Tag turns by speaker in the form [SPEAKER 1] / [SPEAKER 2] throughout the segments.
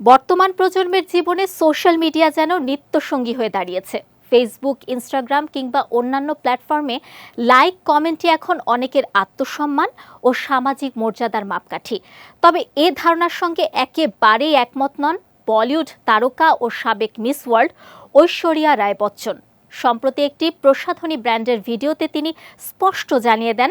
[SPEAKER 1] বর্তমান প্রজন্মের জীবনে সোশ্যাল মিডিয়া যেন নিত্যসঙ্গী হয়ে দাঁড়িয়েছে। ফেসবুক ইনস্টাগ্রাম কিংবা অন্যান্য প্ল্যাটফর্মে লাইক কমেন্টই এখন অনেকের আত্মসম্মান ও সামাজিক মর্যাদার মাপকাঠি। তবে এ ধারণার সঙ্গে একেবারেই একমত নন বলিউড তারকা ও সাবেক মিস ওয়ার্ল্ড ঐশ্বরিয়া রায় বচ্চন সম্প্রতি একটি প্রসাধনী ব্র্যান্ডের ভিডিওতে তিনি স্পষ্ট জানিয়ে দেন,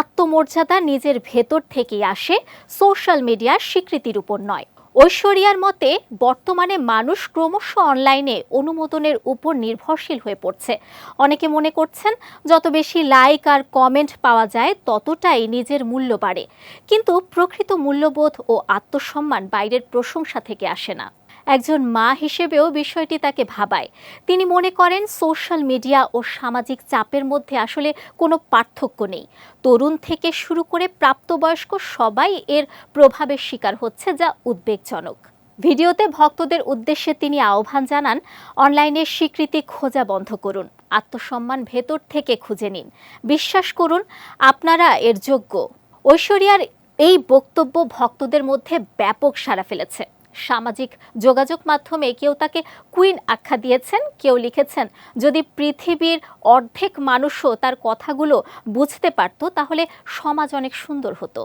[SPEAKER 1] আত্মমর্যাদা নিজের ভেতর থেকেই আসে, সোশ্যাল মিডিয়ার স্বীকৃতির উপর নয়। ঐশ্বরিয়ার মতে, বর্তমানে মানুষ ক্রমশ অনলাইনে অনুমোদনের উপর নির্ভরশীল হয়ে পড়ছে। অনেকে মনে করছেন, যত বেশি লাইক আর কমেন্ট পাওয়া যায়, ততটাই নিজের মূল্য বাড়ে। কিন্তু প্রকৃত মূল্যবোধ ও আত্মসম্মান বাইরের প্রশংসা থেকে আসে না। একজন মা হিসেবেও বিষয়টি তাকে ভাবায়। তিনি মনে করেন, সোশ্যাল মিডিয়া ও সামাজিক চাপের মধ্যে আসলে কোনো পার্থক্য নেই। তরুণ থেকে শুরু করে প্রাপ্তবয়স্ক সবাই এর প্রভাবের শিকার হচ্ছে, যা উদ্বেগজনক। ভিডিওতে ভক্তদের উদ্দেশ্যে তিনি আহ্বান জানান, অনলাইনে স্বীকৃতি খোঁজা বন্ধ করুন, আত্মসম্মান ভেতর থেকে খুঁজে নিন। বিশ্বাস করুন, আপনারা এর যোগ্য। ঐশ্বরিয়ার এই বক্তব্য ভক্তদের মধ্যে ব্যাপক সাড়া ফেলেছে। সামাজিক যোগাযোগ মাধ্যমে কেউ তাকে কুইন আখ্যা দিয়েছেন, কেউ লিখেছেন, যদি পৃথিবীর অর্ধেক মানুষও তার কথাগুলো বুঝতে পারত, তাহলে সমাজ অনেক সুন্দর হতো।